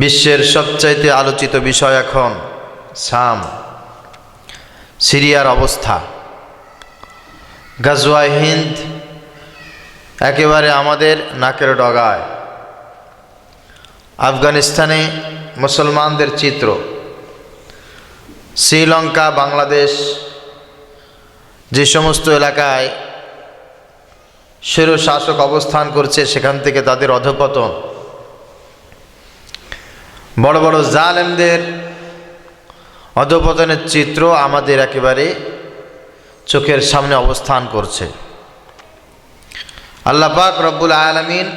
বিশ্বের সবচাইতে আলোচিত বিষয় এখন সাম সিরিয়ার অবস্থা। গাজওয়া হিন্দ একেবারে আমাদের নাকের ডগায়। আফগানিস্তানে মুসলমানদের চিত্র। শ্রীলঙ্কা, বাংলাদেশ যে সমস্ত এলাকায় স্বৈর শাসক অবস্থান করছে, সেখান থেকে তাদের অধপতন। বড় বড় জালেমদের অধপতনের চিত্র আমাদের একেবারে চোখের সামনে অবস্থান করছে। আল্লাহ পাক রব্বুল আলমিন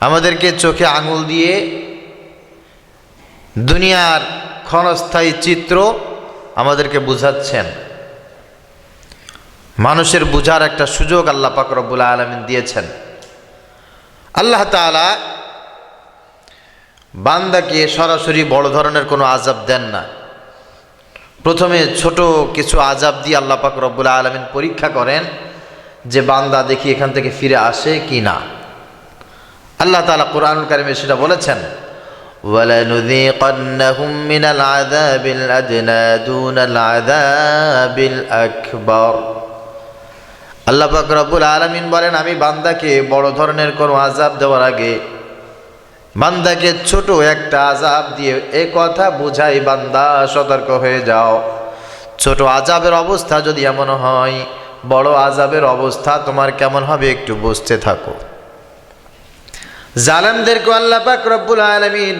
আমাদেরকে চোখে আঙুল দিয়ে দুনিয়ার ক্ষণস্থায়ী চিত্র আমাদেরকে বুঝাচ্ছেন। মানুষের বুঝার একটা সুযোগ আল্লাহ পাক রব্বুল আলমিন দিয়েছেন। আল্লাহ তালা বান্দাকে সরাসরি বড় ধরনের কোনো আজাব দেন না প্রথমে ছোট কিছু আজাব দিয়ে আল্লাহ পাক রব্বুল আলমিন পরীক্ষা করেন যে বান্দা দেখি এখান থেকে ফিরে আসে কি না আল্লাহ তালা কোরআন কারিমে সেটা বলেছেন ولنذيقنهم من العذاب الأدنى دون العذاب الأكبر আল্লাহ পাক রব্বুল আলমিন বলেন আমি বান্দাকে বড় ধরনের কোনো আজাব দেওয়ার আগে বান্দাকে ছোট একটা আজাব দিয়ে এ কথা বুঝাই, বান্দা, সতর্ক হয়ে যাও। ছোট আজাবের অবস্থা যদি এমন হয়, বড় আজাবের অবস্থা তোমার কেমন হবে একটু বুঝতে থাকো। জালেমদেরকে আল্লাহ পাক রব্বুল আলমিন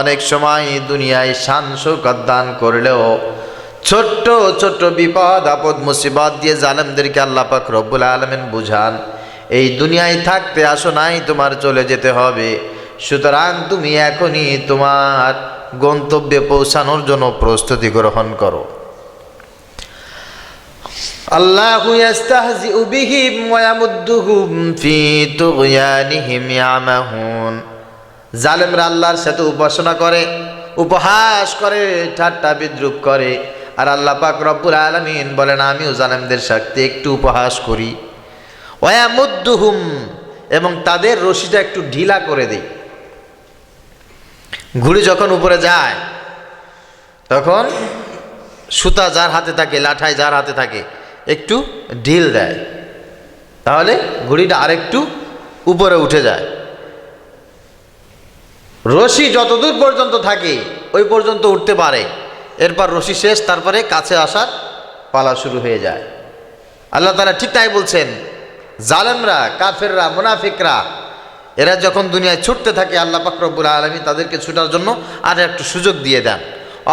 অনেক সময় দুনিয়ায় শান শৌকত দান করলেও ছোট্ট ছোট্ট বিপদ, আপদ, মুসিবত দিয়ে জালেমদেরকে আল্লাহ পাক রব্বুল আলমিন বুঝান, এই দুনিয়ায় থাকতে আসো নাই, তোমার চলে যেতে হবে। সুতরাং তুমি এখনই তোমার গন্তব্যে পৌঁছানোর জন্য প্রস্তুতি গ্রহণ করো। আল্লাহ ইয়াস্তাহজিউ বিহিম ওয়া ইয়ামুদ্দুহুম ফি তুগয়ানিহিম ইয়ামাহুন। জালেমরা আল্লাহর সাথে উপাসনা করে, উপহাস করে, ঠাট্টা বিদ্রুপ করে। আর আল্লাহ পাক রব্বুল আলামিন বলেন, আমিও জালেমদের সাথে একটু উপহাস করি। ওয়ামুদ্দুহুম এবং তাদের রশিটা একটু ঢিলা করে দেই। ঘুড়ি যখন উপরে যায়, তখন সুতা যার হাতে থাকে, লাঠাই যার হাতে থাকে, একটু ঢিল দেয়। তাহলে ঘুড়িটা আরেকটু উপরে উঠে যায়। রশি যতদূর পর্যন্ত থাকে, ওই পর্যন্ত উঠতে পারে। এরপর রশি শেষ, তারপরে কাছে আসার পালা শুরু হয়ে যায়। আল্লাহ তালা ঠিক তাই বলছেন, জালেমরা, কাফেররা, মুনাফিকরা এরা যখন দুনিয়ায় ছুটতে থাকে, আল্লাহ পাকরবুল আলমী তাদেরকে ছুটার জন্য আর একটু সুযোগ দিয়ে দেন।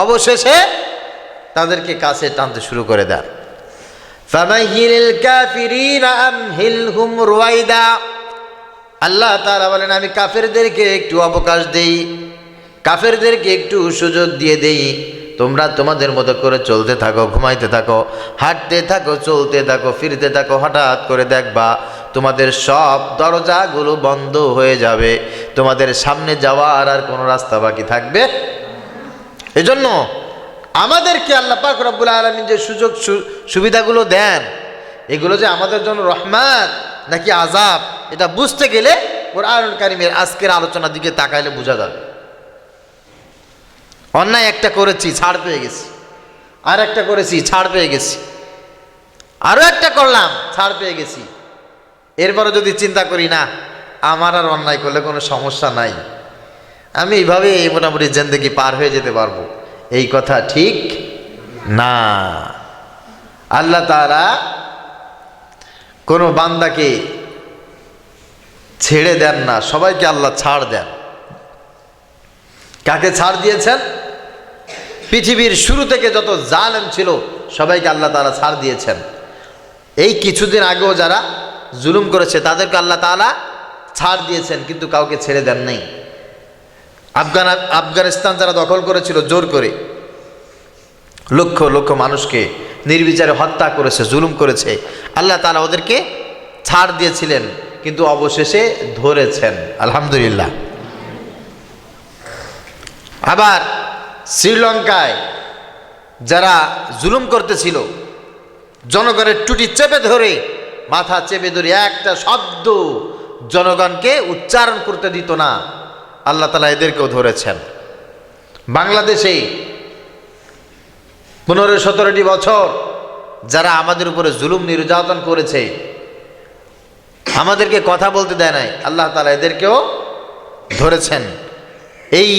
অবশেষে তাদেরকে কাছে টানতে শুরু করে দেন। আল্লাহ তারা বলেন, আমি কাফেরদেরকে একটু অবকাশ দেই, কাফেরদেরকে একটু সুযোগ দিয়ে দেই। তোমরা তোমাদের মতো করে চলতে থাকো, ঘুমাইতে থাকো, হাঁটতে থাকো, চলতে থাকো, ফিরতে থাকো, হঠাৎ করে দেখবা তোমাদের সব দরজাগুলো বন্ধ হয়ে যাবে। তোমাদের সামনে যাওয়ার আর কোনো রাস্তা বাকি থাকবে? এজন্য আমাদেরকে আল্লাহ পাক রব্বুল আলমিন যে সুযোগ সুবিধাগুলো দেন, এগুলো যে আমাদের জন্য রহমান নাকি আজাব এটা বুঝতে গেলে কোরআন কারিমের আজকের আলোচনার দিকে তাকাইলে বোঝা যাবে। অন্যায় একটা করেছি, ছাড় পেয়ে গেছি। আর একটা করেছি, ছাড় পেয়ে গেছি। আরও একটা করলাম, ছাড় পেয়ে গেছি। এরপরে যদি চিন্তা করি, না, আমার আর অন্যায় করলে কোনো সমস্যা নাই। আমি এইভাবে এই মোটামুটি জেন্দেগি পার হয়ে যেতে পারব। এই কথা ঠিক না। আল্লাহ তারা কোনো বান্দাকে ছেড়ে দেন না, সবাইকে আল্লাহ ছাড় দেন। কাকে ছাড় দিয়েছেন? পৃথিবীর শুরু থেকে যত জালেম ছিল, সবাইকে আল্লাহ তারা ছাড় দিয়েছেন। এই কিছুদিন আগেও যারা জুলুম করেছে, তাদেরকে আল্লাহ তাআলা ছাড় দিয়েছেন, কিন্তু কাউকে ছেড়ে দেন নাই। আফগান, আফগানিস্তান যারা দখল করেছিল, জোর করে, লক্ষ লক্ষ মানুষকে নির্বিচারে হত্যা করেছে, জুলুম করেছে, আল্লাহ তালা ওদেরকে ছাড় দিয়েছিলেন, কিন্তু অবশেষে ধরেছেন, আলহামদুলিল্লাহ। আবার শ্রীলঙ্কায় যারা জুলুম করতেছিল, জনগণের টুটি চেপে ধরে মাথা চেপে ধরে একটা শব্দ জনগণকে উচ্চারণ করতে দিত না। আল্লাহ তালা এদেরকেও ধরেছেন। বাংলাদেশে পনেরো সতেরোটি বছর যারা আমাদের উপরে জুলুম নির্যাতন করেছে, আমাদেরকে কথা বলতে দেয় নাই, আল্লাহ তালা এদেরকেও ধরেছেন। এই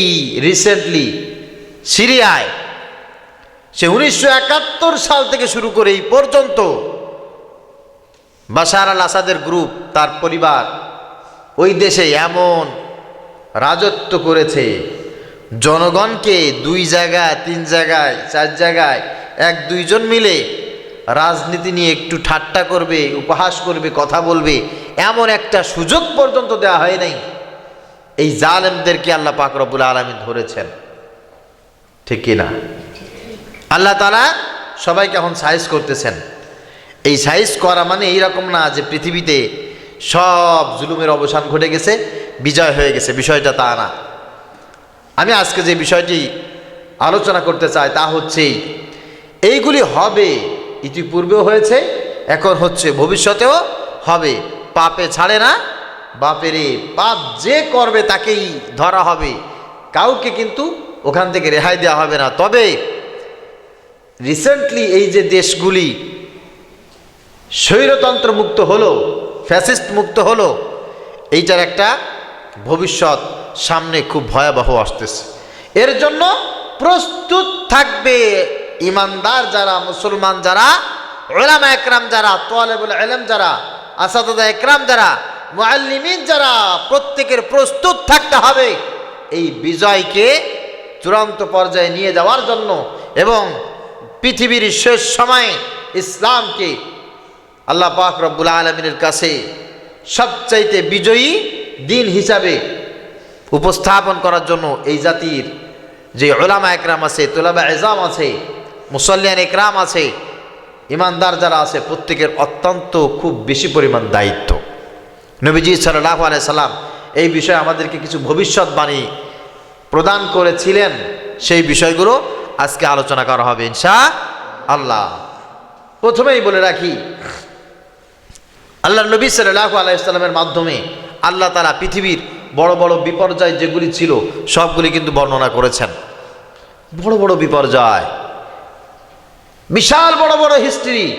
রিসেন্টলি সিরিয়ায় সে উনিশশো একাত্তর সাল থেকে শুরু করে এই পর্যন্ত বাশার আল আসাদের গ্রুপ, তার পরিবার, ওই দেশে এমন রাজত্ব করেছে, জনগণকে দুই জায়গায়, তিন জায়গায়, চার জায়গায়, এক দুইজন মিলে রাজনীতি নিয়ে একটু ঠাট্টা করবে, উপহাস করবে, কথা বলবে, এমন একটা সুযোগ পর্যন্ত দেওয়া হয় নাই। এই জালেমদেরকে আল্লাহ পাক রব্বুল আলমী ধরেছেন। ঠিক কিনা আল্লাহ তালা সবাইকে এখন সাইজ করতেছেন। এই সাইজ করা মানে এইরকম না যে পৃথিবীতে সব জুলুমের অবসান ঘটে গেছে, বিজয় হয়ে গেছে, বিষয়টা তা না। আমি আজকে যে বিষয়টি আলোচনা করতে চাই তা হচ্ছেই এইগুলি হবে, ইতিপূর্বেও হয়েছে, এখন হচ্ছে ভবিষ্যতেও হবে। পাপে ছাড়ে না, বাপেরে পাপ যে করবে তাকেই ধরা হবে। কাউকে কিন্তু ওখান থেকে রেহাই দেওয়া হবে না। তবে রিসেন্টলি এই যে দেশগুলি স্বৈরতন্ত্র মুক্ত হলো, ফ্যাসিস্ট মুক্ত হলো, এইটার একটা ভবিষ্যৎ সামনে খুব ভয়াবহ আসতেছে। এর জন্য প্রস্তুত থাকবে ইমানদার যারা, মুসলমান যারা, ওলামা একরাম যারা, তোয়ালেবুল এলেম যারা আসাদা একরাম যারা, মুআল্লিমিন যারা, প্রত্যেকের প্রস্তুত থাকতে হবে এই বিজয়কে চূড়ান্ত পর্যায়ে নিয়ে যাওয়ার জন্য এবং পৃথিবীর শেষ সময়ে ইসলামকে আল্লাহ পাক রব্বুল আলমিনের কাছে সবচাইতে বিজয়ী দিন হিসাবে উপস্থাপন করার জন্য এই জাতির যে ওলামা একরাম আছে, তোলাবা এজাম আছে, মুসল্লিয়ান একরাম আছে, ইমানদার যারা আছে, প্রত্যেকের অত্যন্ত খুব বেশি পরিমাণ দায়িত্ব। নবীজি সাল্লাহ সাল্লাম এই বিষয়ে আমাদেরকে কিছু ভবিষ্যৎবাণী প্রদান করেছিলেন। সেই বিষয়গুলো আজকে আলোচনা করা হবে ইনশা আল্লাহ। প্রথমেই বলে রাখি আল্লাহ নবী সাল্লাহ আলাইসাল্লামের মাধ্যমে আল্লাহ তারা পৃথিবীর বড় বড় বিপর্যয় যেগুলি ছিল, সবগুলি কিন্তু বর্ণনা করেছেন। বড় বড় বিপর্যয়, বিশাল বড় বড় হিস্ট্রি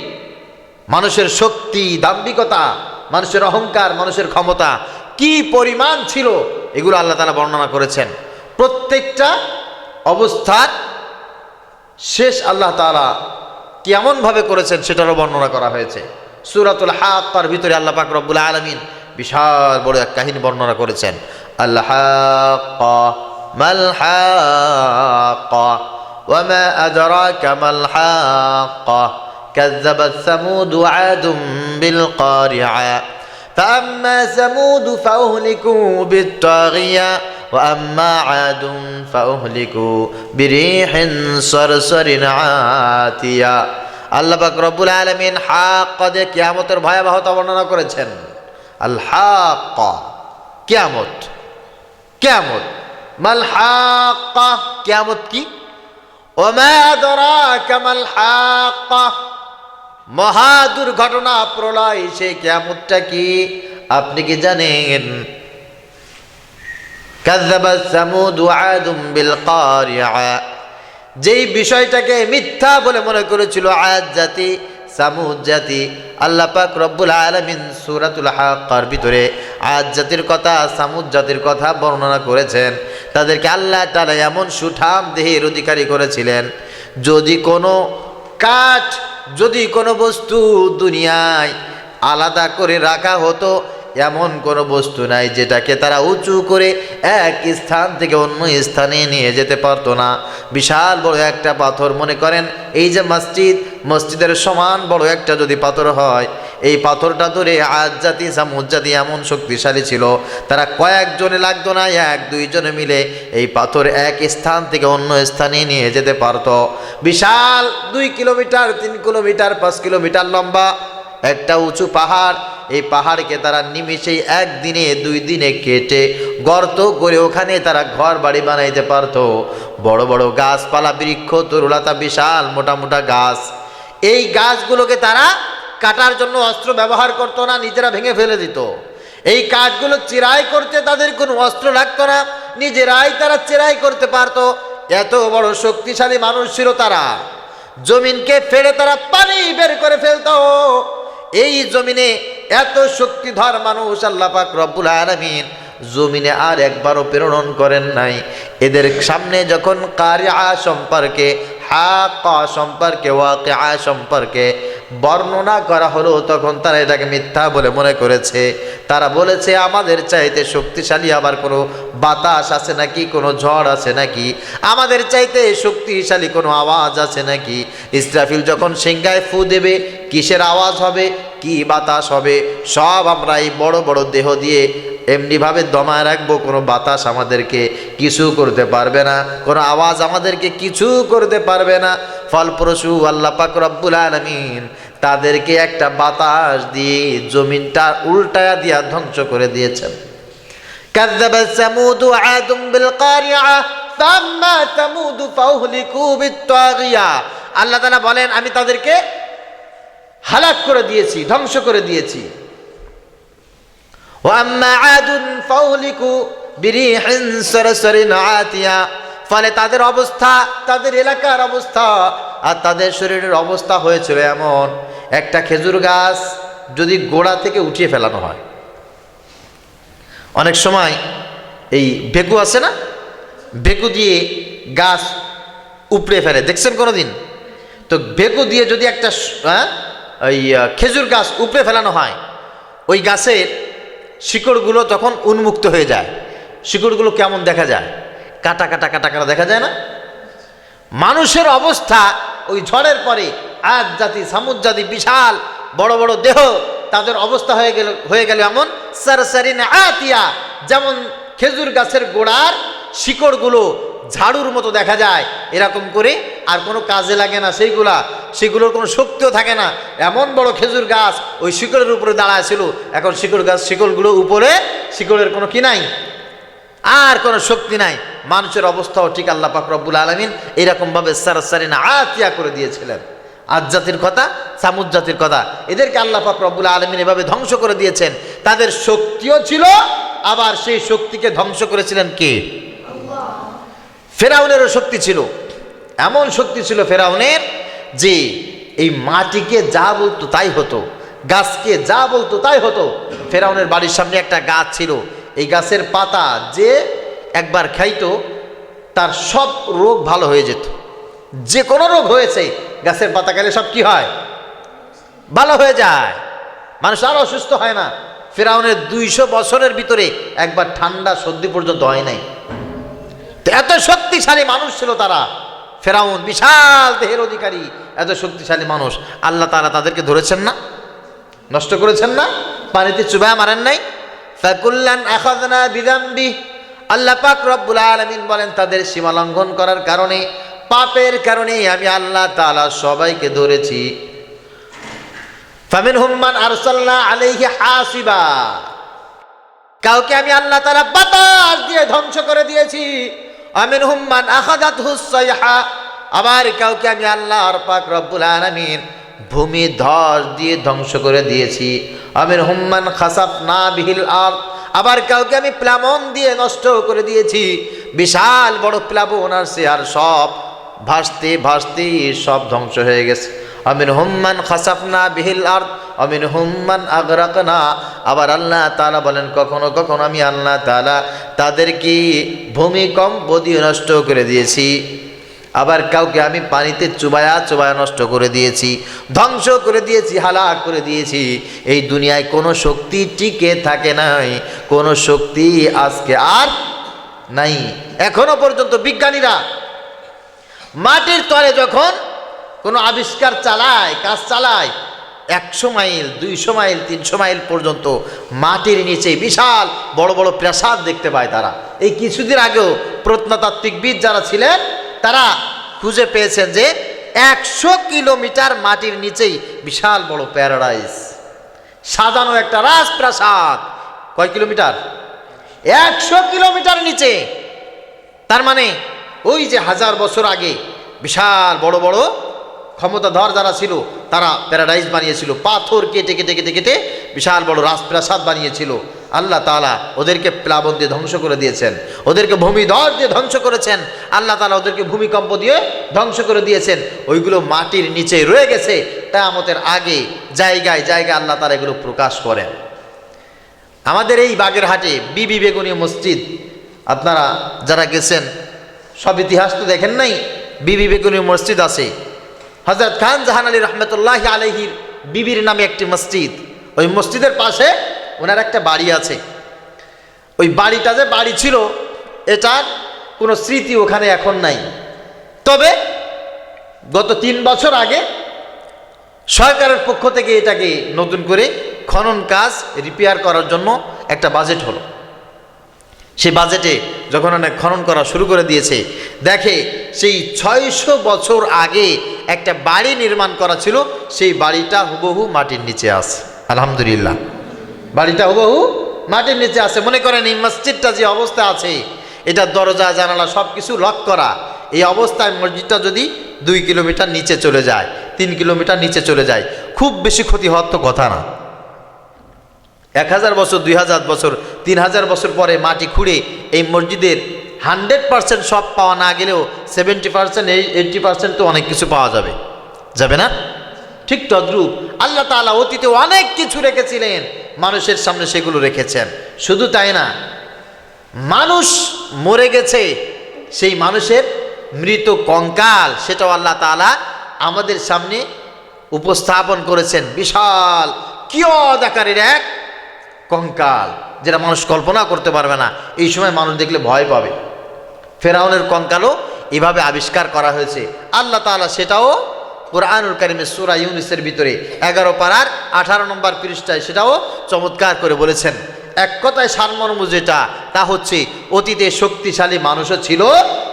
মানুষের শক্তি, দাম্ভিকতা, মানুষের অহংকার, মানুষের ক্ষমতা, কি পরিমাণ ছিল, এগুলো আল্লাহ তালা বর্ণনা করেছেন। প্রত্যেকটা অবস্থার শেষ আল্লাহ তালা কেমনভাবে করেছেন সেটারও বর্ণনা করা হয়েছে। সুরাতুল হাক্কার ভিতরে আল্লাহ পাক রব্বুল আলমিন বিশাল বড় এক কাহিনী বর্ণনা করেছেন আল্লাহ মাল হাক্কা وما أدراك ما الحاقة كذبت ثمود وعاد بالقارعة فأما ثمود فأهلكوا بالطاغية وأما عاد فأهلكوا بريح صرصر عاتية আল্লাহ পাক রব্বুল আলমিন হাক দে কিয়ামতের ভয়াবহতা বর্ণনা করেছেন। আল হাক কিয়ামত। কিয়ামত। মাল হাক কিয়ামত কি? মহা দুর্ঘটনা প্রলয়, সেই কিয়ামতটা কি? আপনি কি জানেন? ওয়া আদুম বিল কারিআ যেই বিষয়টাকে মিথ্যা বলে মনে করেছিল, আয়াত জাতি, সামুদ জাতি, আল্লাহ পাক রব্বুল আলমিন সুরাতুল হাক্কার ভিতরে আয়াত জাতির কথা, সামুদ জাতির কথা বর্ণনা করেছেন। তাদেরকে আল্লাহ তালা এমন সুঠাম দেহের অধিকারী করেছিলেন, যদি কোনো কাঠ, যদি কোনো বস্তু দুনিয়ায় আলাদা করে রাখা হতো এমন কোনো বস্তু নাই যেটাকে তারা উঁচু করে এক স্থান থেকে অন্য স্থানে নিয়ে যেতে পারতো না। বিশাল বড় একটা পাথর, মনে করেন এই যে মসজিদ, মসজিদের সমান বড় একটা যদি পাথর হয়, এই পাথরটা ধরে আজ জাতি সামুদ জাতি এমন শক্তিশালী ছিল। তারা কয়েকজনে লাগতো না, এক দুইজনে মিলে এই পাথর এক স্থান থেকে অন্য স্থানে নিয়ে যেতে পারতো। বিশাল দুই কিলোমিটার, তিন কিলোমিটার, পাঁচ কিলোমিটার লম্বা, একটা উঁচু পাহাড় এই পাহাড়কে তারা নিমিষেই একদিনে, দুই দিনে কেটে গর্ত করে ওখানে তারা ঘর বাড়ি বানাইতে পারতো। বড় বড় গাছপালা, বৃক্ষ, তরুলতা, বিশাল মোটা মোটা গাছ। এই গাছগুলোকে তারা কাটার জন্য অস্ত্র ব্যবহার করতো না, নিজেরা ভেঙে ফেলে দিত। এই কাজগুলো চিরাই করতে তাদের কোনো অস্ত্র লাগতো না, নিজেরাই তারা চেরাই করতে পারতো। এত বড় শক্তিশালী মানুষ ছিল তারা। জমিনকে ফেড়ে তারা পানি বের করে ফেলতো। এই জমিনে এত শক্তিধর মানুষ আল্লাহ পাক রব্বুল আলামিন জমিনে আর একবারও প্রেরণ করেন নাই। এদের সামনে যখন কারিয়া সম্পর্কে হাক্কা সম্পর্কে ওয়াকিআ সম্পর্কে বর্ণনা করা হলো, তখন তারা এটাকে মিথ্যা বলে মনে করেছে। তারা বলেছে, আমাদের চাইতে শক্তিশালী আবার কোনো বাতাস আছে নাকি? কোনো ঝড় আছে নাকি? আমাদের চাইতে শক্তিশালী কোনো আওয়াজ আছে নাকি? ইসরাফিল যখন সিংহায় ফু দেবে, কিসের আওয়াজ হবে? কি বাতাস হবে সব আমরা এই বড় বড় দেহ দিয়ে এমনিভাবে দমায় রাখবো কোনো বাতাস আমাদেরকে কিছু করতে পারবে না কোনো আওয়াজ আমাদেরকে কিছু করতে পারবে না ফলপ্রসূ আল্লাহ পাক রব্বুল আলমিন তাদেরকে একটা বাতাস দিয়ে জমিনটা উল্টায়া দিয়া ধ্বংস করে দিয়েছেন كذبت ثمود وعاد بالقارعة فأما ثمود فأهلكوا بالطاغية আল্লাহ তাআলা বলেন আমি তাদেরকে হালাক করে দিয়েছি ধ্বংস করে দিয়েছি। ফলে তাদের অবস্থা তাদের এলাকার অবস্থা আর তাদের শরীরের অবস্থা হয়েছিল এমন। একটা খেজুর গাছ যদি গোড়া থেকে উঠিয়ে ফেলানো হয়। অনেক সময় এই বেকু আছে না? বেকু দিয়ে গাছ উপড়ে ফেলে। দেখছেন কোনো দিন তো বেকু দিয়ে যদি একটা হ্যাঁ, ওই খেজুর গাছ উপড়ে ফেলানো হয়, ওই গাছের শিকড়গুলো তখন উন্মুক্ত হয়ে যায়। শিকড়গুলো কেমন দেখা যায়? কাটা কাটা কাটা কাটা দেখা যায় না? মানুষের অবস্থা ওই ঝড়ের পরে আজ জাতি, সামুদ জাতি বিশাল, বড় বড় দেহ, তাদের অবস্থা হয়ে গেল হয়ে গেল এমন। সারসারিন আতিয়া, যেমন খেজুর গাছের গোড়ার শিকড়গুলো ঝাড়ুর মতো দেখা যায়, এরকম করে, আর কোনো কাজে লাগে না সেইগুলা। সেগুলোর কোনো শক্তিও থাকে না। এমন বড় খেজুর গাছ ওই শিকড়ের উপরে দাঁড়ায় ছিল এখন শিকড় গাছ শিকড়গুলো উপরে, শিকড়ের কোনো কি নাই? আর কোনো শক্তি নাই। মানুষের অবস্থাও ঠিক আল্লাহ পাক রব্বুল আলমিন এরকমভাবে সারাসারিন আতিয়া করে দিয়েছিলেন। আজ জাতির কথা, সামুদ জাতির কথা, এদেরকে আল্লাহ পাক রব্বুল আলমিন এভাবে ধ্বংস করে দিয়েছেন। তাদের শক্তিও ছিল, আবার সেই শক্তিকে ধ্বংস করেছিলেন কে? ফেরাউনেরও শক্তি ছিল। এমন শক্তি ছিল ফেরাউনের যে এই মাটিকে যা বলতো তাই হতো, গাছকে যা বলতো তাই হতো। ফেরাউনের বাড়ির সামনে একটা গাছ ছিল, এই গাছের পাতা যে একবার খাইতো, তার সব রোগ ভালো হয়ে যেত। যে কোনো রোগ হয়েছে, গাছের পাতা খেলে সব কি হয়? ভালো হয়ে যায়। মানুষ আর অসুস্থ হয় না। ফেরাউনের দুইশো বছরের ভিতরে একবার ঠান্ডা সর্দি পর্যন্ত হয় নাই। তো এত শক্তিশালী মানুষ ছিল তারা। ফেরাউন বিশাল দেহের অধিকারী, এত শক্তিশালী মানুষ। আল্লাহ তারা তাদেরকে ধরেছেন না? নষ্ট করেছেন না? পানিতে চুবায় মারেন নাই? ফাকুল্লান আখাযনা বিযামবি আল্লাহ পাক রব্বুল আলামিন বলেন, তাদের সীমা লঙ্ঘন করার কারণে, পাপের কারণে আমি আল্লাহ তাআলা সবাইকে ধরেছি। ফামিনহুম মান আরসালনা আলাইহি হাসিবা। কাউকে আমি আল্লাহ তারা বাতাস দিয়ে ধ্বংস করে দিয়েছি। আমিন হুম্মান আখাদাত হুসাইহা আবার কাউকে আমি আল্লাহর পাক রব্বুল আলামিন ভূমি ধস দিয়ে ধ্বংস করে দিয়েছি। আমিন হুম্মান খাসাফ না বিহিল আর আবার কাউকে আমি প্লাবন দিয়ে নষ্ট করে দিয়েছি। বিশাল বড় প্লাবন আসছে আর সব ভাসতে ভাসতে সব ধ্বংস হয়ে গেছে। আমিন হুম্মান খাসাফনা বিহিল আর আমিন হুম্মান আগরাকনা। আবার আল্লাহ তাআলা বলেন, কখনো কখনো আমি আল্লাহ তাআলা তাদেরকে ভূমিকম্প দিয়ে নষ্ট করে দিয়েছি। আবার কাউকে আমি পানিতে চুবায়া চুবায়া নষ্ট করে দিয়েছি, ধ্বংস করে দিয়েছি হালা করে দিয়েছি। এই দুনিয়ায় কোনো শক্তি টিকে থাকে নাই। কোনো শক্তি আজকে আর নাই। এখনও পর্যন্ত বিজ্ঞানীরা মাটির তলে যখন কোনো আবিষ্কার চালায়, কাজ চালায়, একশো মাইল, দুইশো মাইল, তিনশো মাইল পর্যন্ত মাটির নিচে বিশাল বড় বড় প্রাসাদ দেখতে পায় তারা। এই কিছুদিন আগেও প্রত্নতাত্ত্বিকবিদ যারা ছিলেন, তারা খুঁজে পেয়েছেন যে একশো কিলোমিটার মাটির নিচেই বিশাল বড় প্যারাডাইস। সাজানো একটা রাজপ্রাসাদ। কয় কিলোমিটার? একশো কিলোমিটার নিচে। তার মানে ওই যে হাজার বছর আগে বিশাল বড় বড় ক্ষমতাধর যারা ছিল, তারা প্যারাডাইজ বানিয়েছিল। পাথর কেটে কেটে কেটে কেটে বিশাল বড় রাজপ্রাসাদ বানিয়েছিল। আল্লাহ তালা ওদেরকে প্লাবন দিয়ে ধ্বংস করে দিয়েছেন। ওদেরকে ভূমিধর দিয়ে ধ্বংস করেছেন। আল্লাহ তালা ওদেরকে ভূমিকম্প দিয়ে ধ্বংস করে দিয়েছেন। ওইগুলো মাটির নিচে রয়ে গেছে। কেয়ামতের আগে জায়গায় জায়গায় আল্লাহ তালা এগুলো প্রকাশ করেন। আমাদের এই বাগেরহাটে বিবি বেগুনি মসজিদ, আপনারা যারা গেছেন, সব ইতিহাস তো দেখেন নাই? বিবি বেগুনি মসজিদ আছে। হজরত খান জাহান আলী রহমতুল্লাহ আলহির বিবির নামে একটি মসজিদ। ওই মসজিদের পাশে ওনার একটা বাড়ি আছে। ওই বাড়িটা যে বাড়ি ছিল, এটার কোনো স্মৃতি ওখানে এখন নাই। তবে গত তিন বছর আগে সরকারের পক্ষ থেকে এটাকে নতুন করে খনন কাজ রিপেয়ার করার জন্য একটা বাজেট হলো। সেই বাজেটে যখন অনেক খনন করা শুরু করে দিয়েছে, দেখে সেই ছয়শো বছর আগে একটা বাড়ি নির্মাণ করা ছিল, সেই বাড়িটা হুবহু মাটির নিচে আছে। আলহামদুলিল্লাহ। বাড়িটা হুবহু মাটির নিচে আছে। মনে করেন এই মসজিদটা যে অবস্থা আছে, এটা দরজা, জানালা সব কিছু লক করা। এই অবস্থায় মসজিদটা যদি দুই কিলোমিটার নিচে চলে যায়, তিন কিলোমিটার নিচে চলে যায়, খুব বেশি ক্ষতি হওয়ার তো কথা না। এক হাজার বছর, দুই হাজার বছর, তিন হাজার বছর পরে মাটি খুঁড়ে এই মসজিদের হান্ড্রেড পার্সেন্ট সব পাওয়া না গেলেও সেভেন্টি পার্সেন্ট এইটটি পার্সেন্ট তো অনেক কিছু পাওয়া যাবে। যাবে না? ঠিক তদ্রূপ আল্লাহ তাআলা অতীতে অনেক কিছু রেখেছিলেন, মানুষের সামনে সেগুলো রেখেছেন। শুধু তাই না, মানুষ মরে গেছে, সেই মানুষের মৃত কঙ্কাল, সেটাও আল্লাহ তাআলা আমাদের সামনে উপস্থাপন করেছেন। বিশাল কিয়দ আকারের এক কঙ্কাল, যেটা মানুষ কল্পনা করতে পারবে না, এই সময় মানুষ দেখলে ভয় পাবে। ফেরাউনের কঙ্কালও এভাবে আবিষ্কার করা হয়েছে। আল্লাহ তাআলা সেটাও কোরআনুল কারিমের সুরা ইউনিসের ভিতরে এগারো পাড়ার আঠারো নম্বর পৃষ্ঠায় সেটাও চমৎকার করে বলেছেন। এক কথায় সারমর্ম যেটা, তা হচ্ছে অতীতে শক্তিশালী মানুষও ছিল,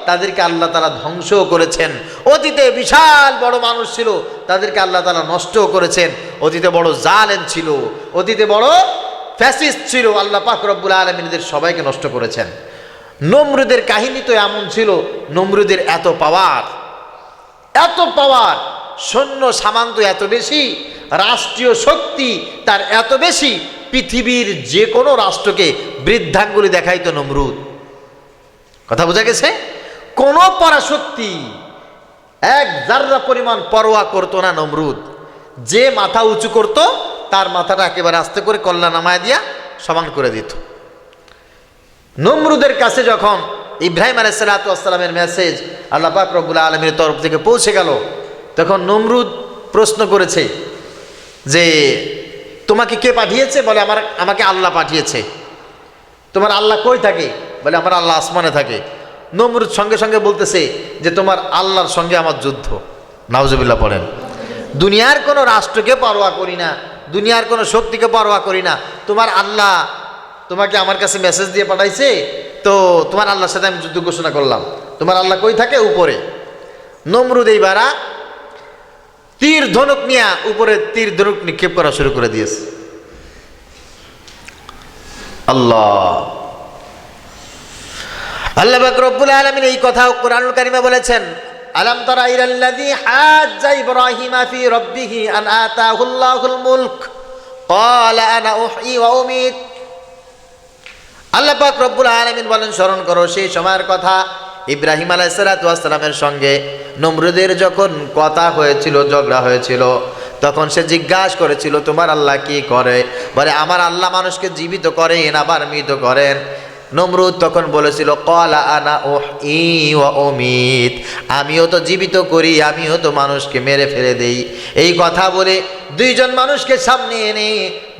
তাদেরকে আল্লাহ তালা ধ্বংসও করেছেন। অতীতে বিশাল বড় মানুষ ছিল, তাদেরকে আল্লাহ তালা নষ্টও করেছেন। অতীতে বড় জালেন ছিল, অতীতে বড় ফ্যাসিস্ট ছিল, আল্লাহ পাক রব্বুল আলমিনদের সবাইকে নষ্ট করেছেন। নমরুদের কাহিনী তো এমন ছিল, নমরুদের এত পাওয়ার এত পাওয়ার সৈন্য সামান্ত এত বেশি, রাষ্ট্রীয় শক্তি তার এত বেশি, পৃথিবীর যে কোনো রাষ্ট্রকে বৃদ্ধাঙ্গুলি দেখাইতো নমরুদ। কথা বোঝা গেছে? কোনো পরাশক্তি এক জাররা পরিমাণ পরোয়া করতো না নমরুদ, যে মাথা উঁচু করত তার মাথাটা একেবারে আস্তে করে কল্লা নামায় দিয়া সমান করে দিত। নমরুদের কাছে যখন ইব্রাহিম আলাইসালাতামের মেসেজ আল্লাহ পাক রব্বুল আলমীর তরফ থেকে পৌঁছে গেল, তখন নমরুদ প্রশ্ন করেছে যে, তোমাকে কে পাঠিয়েছে? বলে, আমার, আমাকে আল্লাহ পাঠিয়েছে। তোমার আল্লাহ কই থাকে? বলে, আমার আল্লাহ আসমানে থাকে। নমরুদ সঙ্গে সঙ্গে বলতেছে যে, তোমার আল্লাহর সঙ্গে আমার যুদ্ধ। নাউজুবিল্লাহ পড়েন দুনিয়ার কোনো রাষ্ট্রকে পরোয়া করি না। দুনিয়ার কোনো শক্তিকে পরোয়া করি না। তোমার আল্লাহ তোমাকে আমার কাছে মেসেজ দিয়ে পাঠাইছে, তো তোমার আল্লাহর সাথে আমি যুদ্ধ ঘোষণা করলাম। তোমার আল্লাহ কই থাকে? উপরে। নমরুদ এইবারা তীর ধনুক নিয়ে উপরে তীর ধনুক নিক্ষেপ করা শুরু করে দিয়েছে। আল্লাহ। আল্লাহ রব্বুল আলামিন এই কথা কোরআনুল কারিমা বলেছেন আলাম তারা ইলাল্লাযী হাজ্জা ইব্রাহিমা ফি রাব্বিহি আন আতাহুল্লাহুল মুলক। ক্বালা আনা উহয়ি ওয়া উমীত। আল্লাহ পাক রব্বুল আলামিন বলেন, স্মরণ করো, সেই সময়ের কথা ইব্রাহিম আলাইসালামের সঙ্গে নমরুদের যখন কথা হয়েছিল, ঝগড়া হয়েছিল, তখন সে জিজ্ঞাসা করেছিল, তোমার আল্লাহ কি করে? বলে, আমার আল্লাহ মানুষকে জীবিত করেন, আবার মৃত করেন। নমরুদ তখন বলেছিল, কলা আনা ওহ ই অমিত আমিও তো জীবিত করি, আমিও তো মানুষকে মেরে ফেলে দেই। এই কথা বলে দুইজন মানুষকে সামনে এনে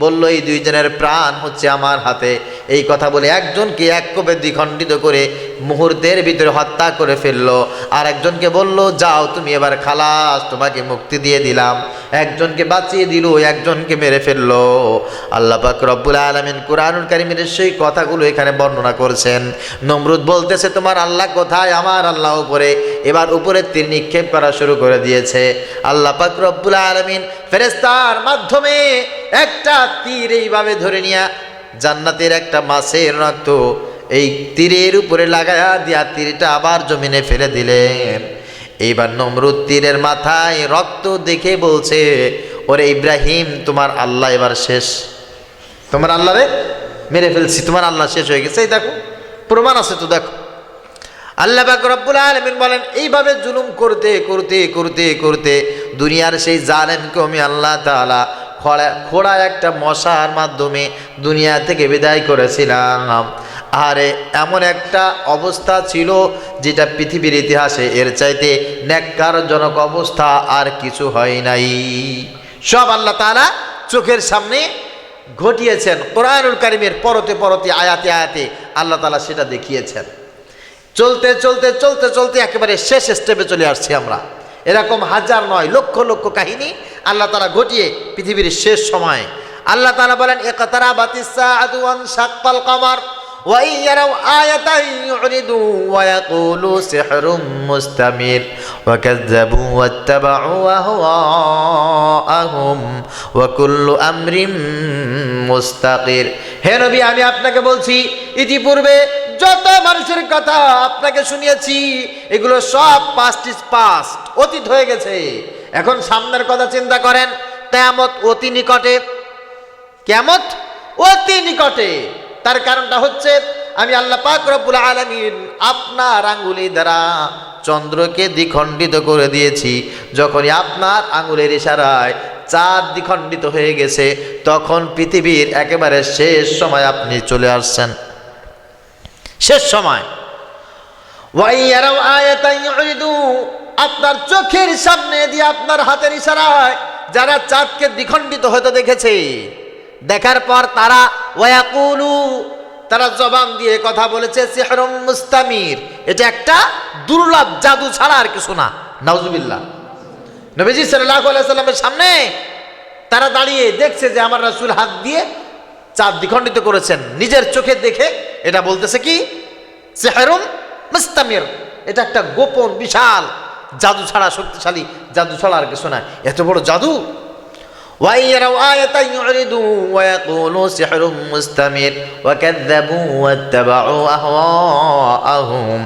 বলল, এই দুইজনের প্রাণ হচ্ছে আমার হাতে। এই কথা বলে একজনকে এক কোপে দ্বিখণ্ডিত করে মুহূর্তের ভিতরে হত্যা করে ফেলল। আর একজনকে বলল, যাও তুমি এবার খালাস, তোমাকে মুক্তি দিয়ে দিলাম। একজনকে বাঁচিয়ে দিল, একজনকে মেরে ফেলল। আল্লাহ পাক রব্বুল আলমিন কোরআনুল কারিমের সেই কথাগুলো এখানে বর্ণনা করছেন। নমরুদ বলতেছে, তোমার আল্লাহ কোথায়? আমার আল্লাহ উপরে। এবার উপরে তীর নিক্ষেপ করা শুরু করে দিয়েছে। আল্লাহ পাক রব্বুল আলমিন ফেরেস্তার মাধ্যমে একটা তীর এইভাবে ধরে নিয়া জান্নাতের একটা মাছের রক্ত এই তীরের উপরে লাগায়া দিয়া তীরটা আবার জমিনে ফেলে দিলেন। এইবার নমরুদ তীরের মাথায় রক্ত দেখে বলছে, ওরে ইব্রাহিম, তোমার আল্লাহ এবার শেষ। তোমার আল্লাহ রে, মেরে ফেলছি, তোমার আল্লাহ শেষ হয়ে গেছে। এই দেখো, প্রমাণ আছে তো দেখো। আল্লাহ রব্বুল আলামিন বলেন, এইভাবে জুলুম করতে করতে করতে করতে দুনিয়ার সেই জালেমকে আমি আল্লাহ তাআলা খোড়া খোড়া একটা মশার মাধ্যমে দুনিয়া থেকে বিদায় করেছিলাম। আরে, এমন একটা অবস্থা ছিল যেটা পৃথিবীর ইতিহাসে এর চাইতে ন্যাক্কারজনক অবস্থা আর কিছু হয় নাই। সব আল্লাহ তাআলা চোখের সামনে ঘটিয়েছেন। কোরআনুল কারিমের পরতে পরতে, আয়াতে আয়াতে আল্লাহ তালা সেটা দেখিয়েছেন। চলতে চলতে চলতে চলতে একেবারে শেষ স্টেপে চলে আসছি আমরা। এরকম হাজার নয়, লক্ষ লক্ষ কাহিনী আল্লাহ তারা ঘটিয়ে পৃথিবীর শেষ সময়ে। আল্লাহ তালা বলেন একতারা বাতিসা আদুয়ান শাকপাল কামার। وإن يروا آية يعرضوا ويقولوا سحر مستمر وكذبوا واتبعوا أهواءهم وكل أمر মুস্তাকির হে নবী আমি আপনাকে বলছি ইতিপূর্বে যত মানুষের কথা আপনাকে শুনিয়েছি এগুলো সব পাস্ট ইজ পাস্ট অতীত হয়ে গেছে এখন সামনের কথা চিন্তা করেন তেমত অতি নিকটে কেমত অতি নিকটে তার কারণটা হচ্ছে, আমি আল্লাহ পাক রব্বুল আলামিন আপনার আঙ্গুলি দ্বারা চন্দ্রকে দ্বিখণ্ডিত করে দিয়েছি। যখনই আপনার আঙ্গুলের ইশারায় চাঁদ দ্বিখণ্ডিত হয়ে গেছে, তখন পৃথিবীর একেবারে শেষ সময় আপনি চলে আসছেন। শেষ সময়। আপনার চোখের সামনে দিয়ে আপনার হাতের ইশারায় যারা চাঁদকে দ্বিখণ্ডিত হতে দেখেছে দেখার পর তারা ওয়াকুলু তারা জবান দিয়ে কথা বলেছে, সিহরুম মুস্তামির এটা একটা দুর্লভ জাদু ছাড়া আর কিছু না। নাউজুবিল্লাহ। নবীজি আলাইহি সাল্লামের সামনে তারা দাঁড়িয়ে দেখছে যে আমার রাসূল হাত দিয়ে চাঁদ দ্বিখণ্ডিত করেছেন। নিজের চোখে দেখে এটা বলতেছে কি? সেহেরুম মুস্তামির এটা একটা গোপন, বিশাল, জাদু ছাড়া, শক্তিশালী জাদু ছাড়া আর কিছু না। এত বড় জাদু? وَيَرَوْا آيَةً يُعْرِضُوا وَيَقُولُوا سِحْرٌ مُسْتَمِرٌ وَكَذَّبُوا وَاتَّبَعُوا أَهْوَاءَهُمْ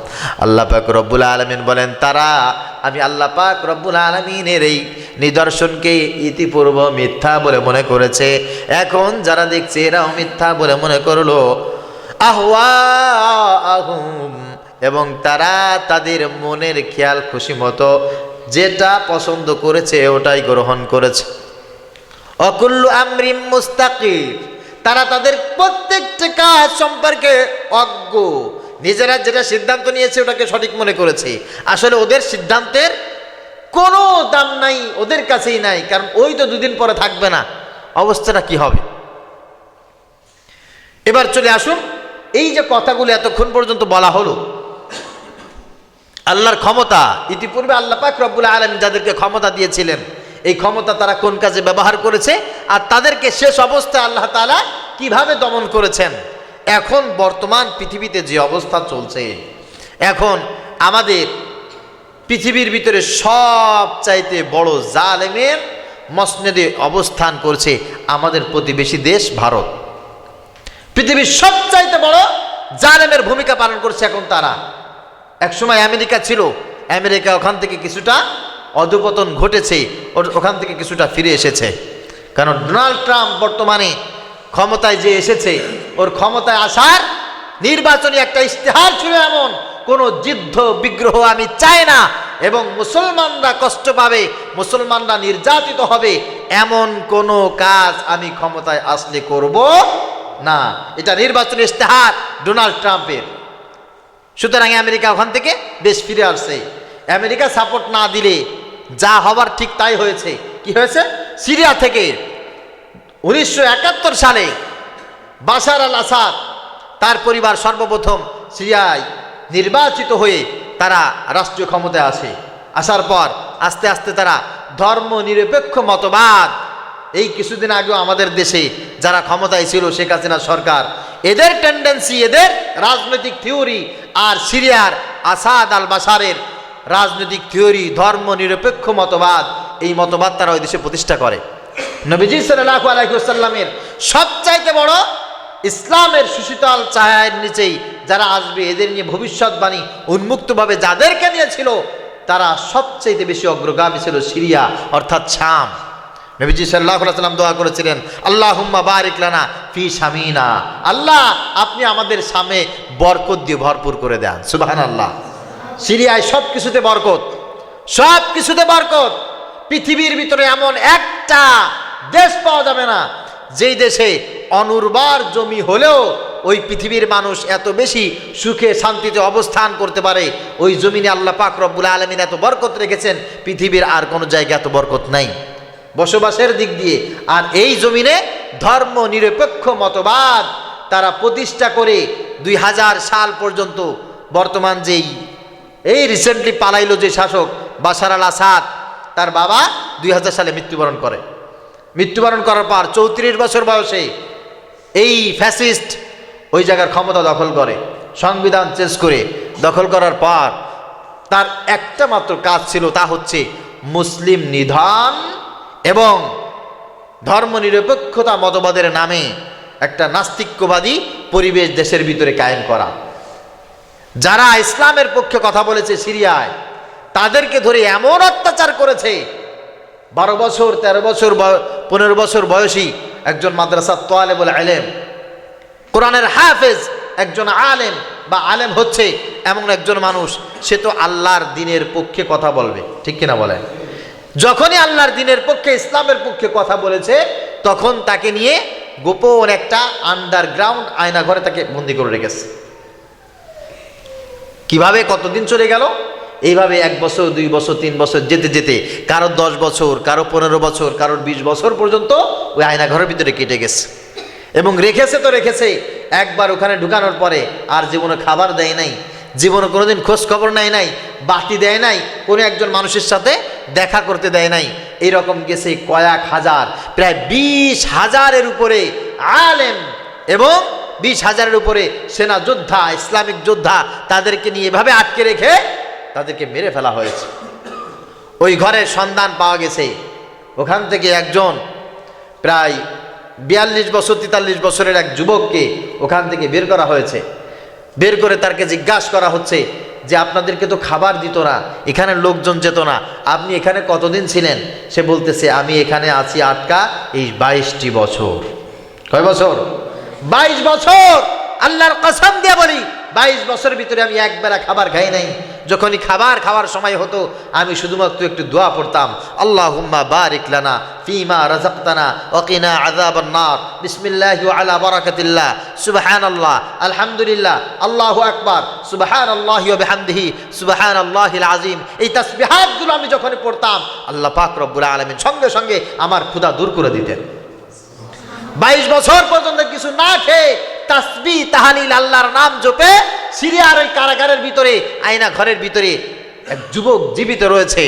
আল্লাহ পাক রব্বুল আলামিন বলেন তারা আমি আল্লাহ পাক রব্বুল আলামিনের এই নিদর্শনকে ইতিপূর্ব মিথ্যা বলে মনে করেছে এখন যারা দেখছে এরাও মিথ্যা বলে মনে করলো আহওয়া আহুম এবং তারা তাদের মনের খেয়াল খুশি মতো যেটা পছন্দ করেছে ওটাই গ্রহণ করেছে অকুল্লু আমরিম মুস্তাকির তারা তাদের প্রত্যেকটা কাজ সম্পর্কে অজ্ঞ। নিজেরা যেটা সিদ্ধান্ত নিয়েছে ওটাকে সঠিক মনে করেছে। আসলে ওদের সিদ্ধান্তের কোনো দাম নাই, ওদের কাছেই নাই, কারণ ওই তো দুদিন পরে থাকবে না। অবস্থাটা কি হবে? এবার চলে আসুন, এই যে কথাগুলো এতক্ষণ পর্যন্ত বলা হলো, আল্লাহর ক্ষমতা, ইতিপূর্বে আল্লাহ পাক রব্বুল আলম যাদেরকে ক্ষমতা দিয়েছিলেন এই ক্ষমতা তারা কোন কাজে ব্যবহার করেছে আর তাদেরকে শেষ অবস্থায় আল্লাহ তাআলা কীভাবে দমন করেছেন? এখন বর্তমান পৃথিবীতে যে অবস্থা চলছে, এখন আমাদের পৃথিবীর ভিতরে সব চাইতে বড় জালেমের মসনেদে অবস্থান করছে আমাদের প্রতিবেশী দেশ ভারত। পৃথিবীর সবচাইতে বড় জালেমের ভূমিকা পালন করছে এখন তারা। একসময় আমেরিকা ছিল, আমেরিকা ওখান থেকে কিছুটা অধপতন ঘটেছে ওখান থেকে কিছুটা ফিরে এসেছে। কারণ ডোনাল্ড ট্রাম্প বর্তমানে ক্ষমতায় যে এসেছে, ওর ক্ষমতায় আসার নির্বাচনী একটা ইশতেহার ছিল এমন, কোনো যুদ্ধ বিগ্রহ আমি চাই না, এবং মুসলমানরা কষ্ট পাবে, মুসলমানরা নির্যাতিত হবে, এমন কোনো কাজ আমি ক্ষমতায় আসলে করব না। এটা নির্বাচনী ইশতেহার ডোনাল্ড ট্রাম্পের। সুতরাং আমেরিকা ওখান থেকে বেশ ফিরে আসছে। আমেরিকা সাপোর্ট না দিলে যা হবার ঠিক তাই হয়েছে। কি হয়েছে? সিরিয়া থেকে উনিশশো একাত্তর সালে বাশার আল আসাদ তার পরিবার সর্বপ্রথম সিরিয়ায় নির্বাচিত হয়ে তারা রাষ্ট্রীয় ক্ষমতায় আসে। আসার পর আস্তে আস্তে তারা ধর্ম নিরপেক্ষ মতবাদ। এই কিছুদিন আগেও আমাদের দেশে যারা ক্ষমতায় ছিল শেখ হাসিনা সরকার, এদের টেন্ডেন্সি এদের রাজনৈতিক থিওরি আর সিরিয়ার আসাদ আল বাসারের রাজনৈতিক থিওরি, ধর্ম, নিরপেক্ষ মতবাদ, এই মতবাদ তারা ওই দেশে প্রতিষ্ঠা করে। নবীজি সাল্লাহ সবচাইতে বড় ইসলামের সুশীতল ছায়ার নিচেই যারা আসবে, এদের নিয়ে ভবিষ্যৎবাণী উন্মুক্তভাবে যাদেরকে নিয়েছিল তারা সবচাইতে বেশি অগ্রগামী ছিল সিরিয়া, অর্থাৎ শাম। নবীজি সাল্লাহ সাল্লাম দোয়া করেছিলেন আল্লাহ হুম্মা বারিক লানা ফি শামিনা। আল্লাহ, আপনি আমাদের সামনে বরকত দিয়ে ভরপুর করে দেন। সুবাহান আল্লাহ সিরিয়ায় সব কিছুতে বরকত সব কিছুতে বরকত। পৃথিবীর ভিতরে এমন একটা দেশ পাওয়া যাবে না, যেই দেশে অনুর্বর জমি হলেও ওই পৃথিবীর মানুষ এত বেশি সুখে শান্তিতে অবস্থান করতে পারে। ওই জমিনে আল্লাহ পাক রব্বুল আলমিন এত বরকত রেখেছেন, পৃথিবীর আর কোনো জায়গায় এত বরকত নাই। বসবাসের দিক দিয়ে আর এই জমিনে ধর্ম নিরপেক্ষ মতবাদ তারা প্রতিষ্ঠা করে দুই হাজার সাল পর্যন্ত বর্তমান যেই এই রিসেন্টলি পালাইলো যে শাসক বাশার আল আসাদ, তার বাবা দুই হাজার সালে মৃত্যুবরণ করে। মৃত্যুবরণ করার পর চৌত্রিশ বছর বয়সে এই ফ্যাসিস্ট ওই জায়গার ক্ষমতা দখল করে, সংবিধান চেঞ্জ করে দখল করার পর তার একটা মাত্র কাজ ছিল, তা হচ্ছে মুসলিম নিধন এবং ধর্মনিরপেক্ষতা মতবাদের নামে একটা নাস্তিক্যবাদী পরিবেশ দেশের ভিতরে কায়েম করা। যারা ইসলামের পক্ষে কথা বলেছে সিরিয়ায়, তাদেরকে ধরে এমন অত্যাচার করেছে। বারো বছর ১৩ বছর পনেরো বছর বয়সী একজন মাদ্রাসা তোয়ালেবুল আলেম কোরআনের হাফেজ একজন আলেম বা আলেম হচ্ছে এমন একজন মানুষ, সে তো আল্লাহর দিনের পক্ষে কথা বলবে, ঠিক কিনা বলেন? যখনই আল্লাহর দিনের পক্ষে, ইসলামের পক্ষে কথা বলেছে, তখন তাকে নিয়ে গোপন একটা আন্ডারগ্রাউন্ড আয়না ঘরে তাকে বন্দি করে রেখেছে। কীভাবে কতদিন চলে গেল? এইভাবে এক বছর, দুই বছর, তিন বছর, যেতে যেতে কারও দশ বছর, কারও পনেরো বছর, কারোর বিশ বছর পর্যন্ত ওই আয়না ঘরের ভিতরে কেটে গেছে। এবং রেখেছে তো রেখেছে একবার ওখানে ঢুকানোর পরে আর জীবনে খাবার দেয় নাই, জীবনে কোনোদিন খোঁজ খবর নেয় নাই, বাতি দেয় নাই, কোনো একজন মানুষের সাথে দেখা করতে দেয় নাই। এইরকম গেছে কয়েক হাজার, প্রায় বিশ হাজারের উপরে আলেম এবং বিশ হাজারের উপরে সেনা যোদ্ধা, ইসলামিক যোদ্ধা তাদেরকে নিয়ে এভাবে আটকে রেখে তাদেরকে মেরে ফেলা হয়েছে। ওই ঘরের সন্ধান পাওয়া গেছে। ওখান থেকে একজন প্রায় বিয়াল্লিশ বছর, তেতাল্লিশ বছরের এক যুবককে ওখান থেকে বের করা হয়েছে। বের করে তারকে জিজ্ঞাসা করা হচ্ছে যে, আপনাদেরকে তো খাবার দিত না, এখানে লোকজন যেত না, আপনি এখানে কতদিন ছিলেন? সে বলতেছে, আমি এখানে আছি আটকা এই বাইশটি বছর। কয় বছর? বাইশ বছর, আল্লাহর কসম দিয়ে বলি, বাইশ বছরের ভিতরে আমি একবেলা খাবার খাই নাই। যখনই খাবার খাওয়ার সময় হতো, আমি শুধুমাত্র একটু দোয়া পড়তাম আল্লাহ হুম্মা বারিক লানা ফিমা রাজাক্তানা ওকিনা আযাবান নার বিসমিল্লাহি আলা বারাকাতিল্লাহ। সুবহানাল্লাহ, আলহামদুলিল্লাহ, আল্লাহু আকবার। সুবহানাল্লাহি ওয়া বিহামদিহি, সুবহানাল্লাহিল আজিম এই তাসবিহাতগুলো আমি যখনই পড়তাম, আল্লাহ পাক রব্বুল আলামিন সঙ্গে সঙ্গে আমার ক্ষুধা দূর করে দিতেন। বাইশ বছর পর্যন্ত কিছু না খেয়ে তাসবি তাহালিল আল্লাহর নাম জপে সিরিয়ার ওই কারাগারের ভিতরে, আয়না ঘরের ভিতরে এক যুবক জীবিত রয়েছে।